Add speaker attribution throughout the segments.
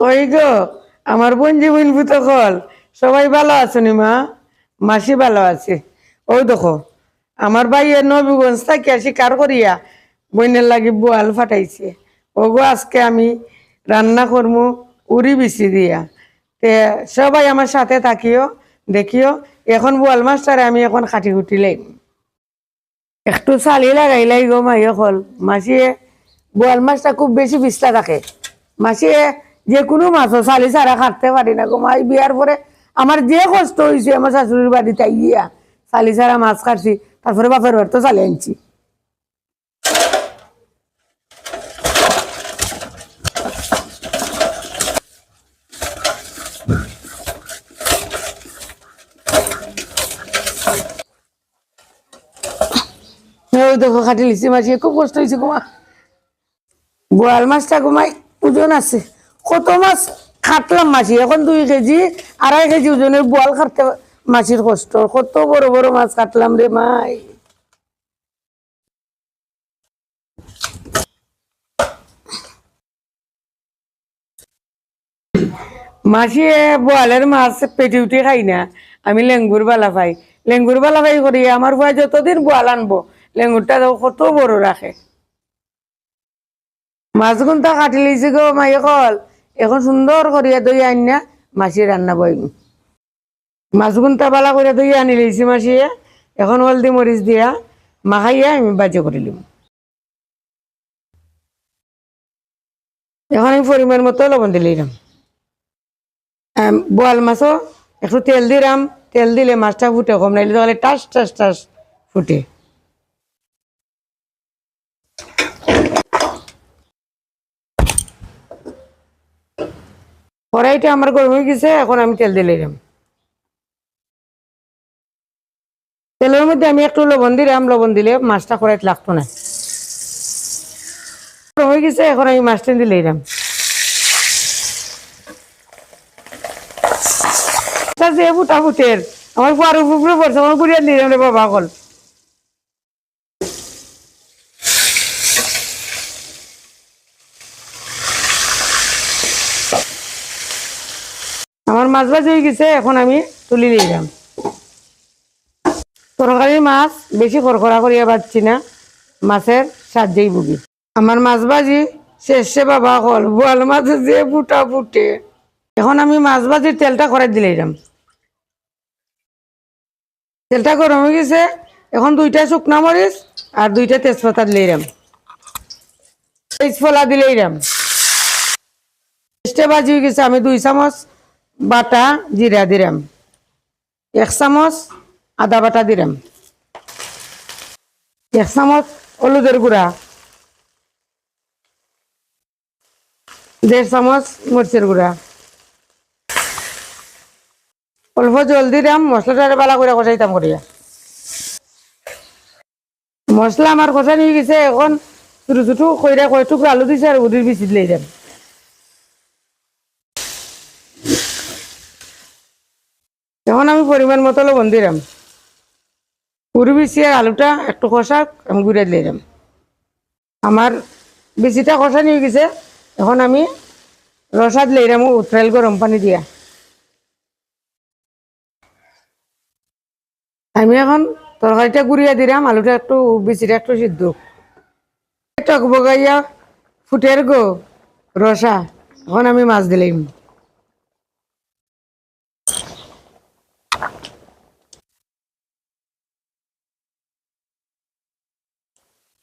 Speaker 1: ওই গো? আমার বঞ্জি বোন ভূত কল। সবাই ভালো আছে নি মা? মাসি ভালো আছে। ওই দেখো, আমার ভাইয়ের নবীগঞ্জ থেকে শিকার করিয়া? বইনের লাগি বোয়াল ফাটাইছে। ওগো, আজকে আমি রান্না করমু উড়ি বিচি দিয়া। তে সবাই আমার সাথে থাকিও, দেখিও। এখন বোয়াল মাছটারে আমি এখন খাটি খুটি লাইম। একটু চালি লাগাইলাই গো মাইয়ে কল। মাসিয়ে, বোয়াল মাছটা খুব বেশি বিস্তা থাকে। মাসিয়ে যে কোনো মাছও চালি ছাড়া খাটতে পারি না গো মাই বিয়ার পরে আমার যে কষ্ট হয়েছে আমার শাশুড়ির বাড়িতে গিয়া চালি ছাড়া মাছ কাটছি, তারপরে বাপের বাড়ি তো চালি আনছি। দেখো খাটি লিচি মাছি, খুব কষ্ট হয়েছে গোমা বোয়াল মাছটা গোমাই ওজন আছে। কত মাছ? খাটলাম মাছি। এখন দুই কেজি, আড়াই কেজি ওজনের বোয়াল খাটতে মাছির কষ্ট। কত বড় বড় মাছ কাটলাম রে মাই মাছি বোয়ালের মাছ পেটি উঠে খাই না। আমি লেঙ্গুর বালা পাই। লেঙ্গুর বালা পাই করি, আমার ভাই যতদিন বোয়াল আনব, লেঙ্গুরটা কত বড় রাখে। মাছ গুনটা কাটি লিছি গো মাইয়ে কল। এখন সুন্দর করিয়া দই আন না মাছি রান্না মাছ গুনটা বালা করে দই আনি লিছি মাছিয়ে এখন হলদি মরিচ দিয়া মাখাইয়া আমি বাজে করিলাম এখন আমি পরিমাণ মতো লবণ দিলাম বোয়াল মাছও একটু তেল দিলাম তেল দিলে মাছটা ফুটে কম, নাইলে তাহলে টাস টাস টাস ফুটে। কড়াইটা আমার গরম হয়ে গেছে, এখন আমি তেল দিলাম তেলের মধ্যে আমি একটু লবণ দিলাম, লবণ দিলে মাছটা কড়াইতে লাগতো না। গরম হয়ে গেছে, এখন আমি মাছটা দিলাম যে ফুটা ফুটের আমার পারু ফুপুরে পড়ছে, আমার গুড়িয়া দিলাম রে বাবা আমার মাছ ভাজি হয়ে গেছে, এখন আমি তুলি নিলাম তরকারি মাছ বেশি খরখরা করিয়া পাচ্ছি না, মাছের সাহায্যেই বুগি আমার মাছ ভাজি শেষে বাবা হল, বোয়াল মাছ যে ফুটা ফুটে। এখন আমি মাছ ভাজির তেলটা করাই দিলাম তেলটা গরম হয়ে গেছে, এখন দুইটা শুকনা মরিচ আর দুইটা তেজপাতা দিলাম তেজফলা দিলাম পেস্টে ভাজি হয়ে গেছে, আমি দুই চামচ বাটা জিরা দিলাম এক চামচ আদা বাটা দিলাম এক চামচ হলুদের গুঁড়া। দেড় চামচ মরিচের গুঁড়া। অল্প জল দিলাম মশলাটা বালা করে কষাইতাম করিয়া। মশলা আমার কষা নিয়ে গেছে, এখন ছোটো ছোটো কইরা কয়, টুকরা আলু দিছে আর উদির বিচি দিলে যাম। এখন আমি পরিমাণ মতো লবণ দিলাম। পুরি আর আলুটা একটু কষা, আমি ঘুরে দিলাম। আমার বিচিটা কষা নিয়ে গেছে। এখন আমি রসাদ লইলাম উতরাইল গরম পানি দিয়া। আমি এখন তরকারিটা গুড়িয়া দিলাম, আলুটা একটু বিচিটা একটু সিদ্ধ। টক বগাইয়া ফুটের গো রসা, এখন আমি মাছ দিলাম।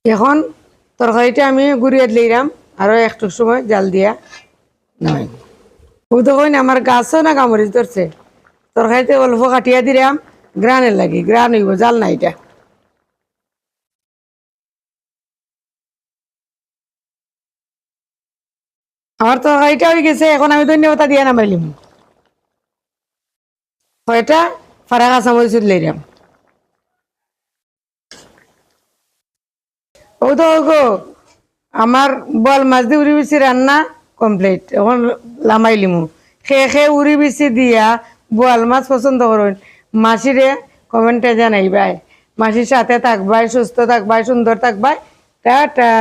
Speaker 1: এখন তরকারিটা আমি গুড়িয়ে দিলাম আরও একটু সময় জাল দিয়া। নয় ও তখন আমার গাছও না কামড়ি ধরছে তরকারিতে অল্প কাটিয়া দিলাম গ্রানের লাগি গ্রান হইব জাল না এটা আমার তরকারিটা হয়ে গেছে এখন আমি ধন্যবাদ দিয়া নামাইলিম। কয়টা ফারা কাঁচা মরিচ লইলাম আমার বল মাছ দিয়ে উড়ি বেশি রান্না কমপ্লিট এখন লামাইলিমু খেয়ে খেয়ে উড়ি বেশি দিয়া বোয়াল মাছ পছন্দ করুন মাসিরে কমেন্টে জানাইবাই। মাসির সাথে থাকবাই, সুস্থ থাকবাই, সুন্দর থাকবাই। টাটা।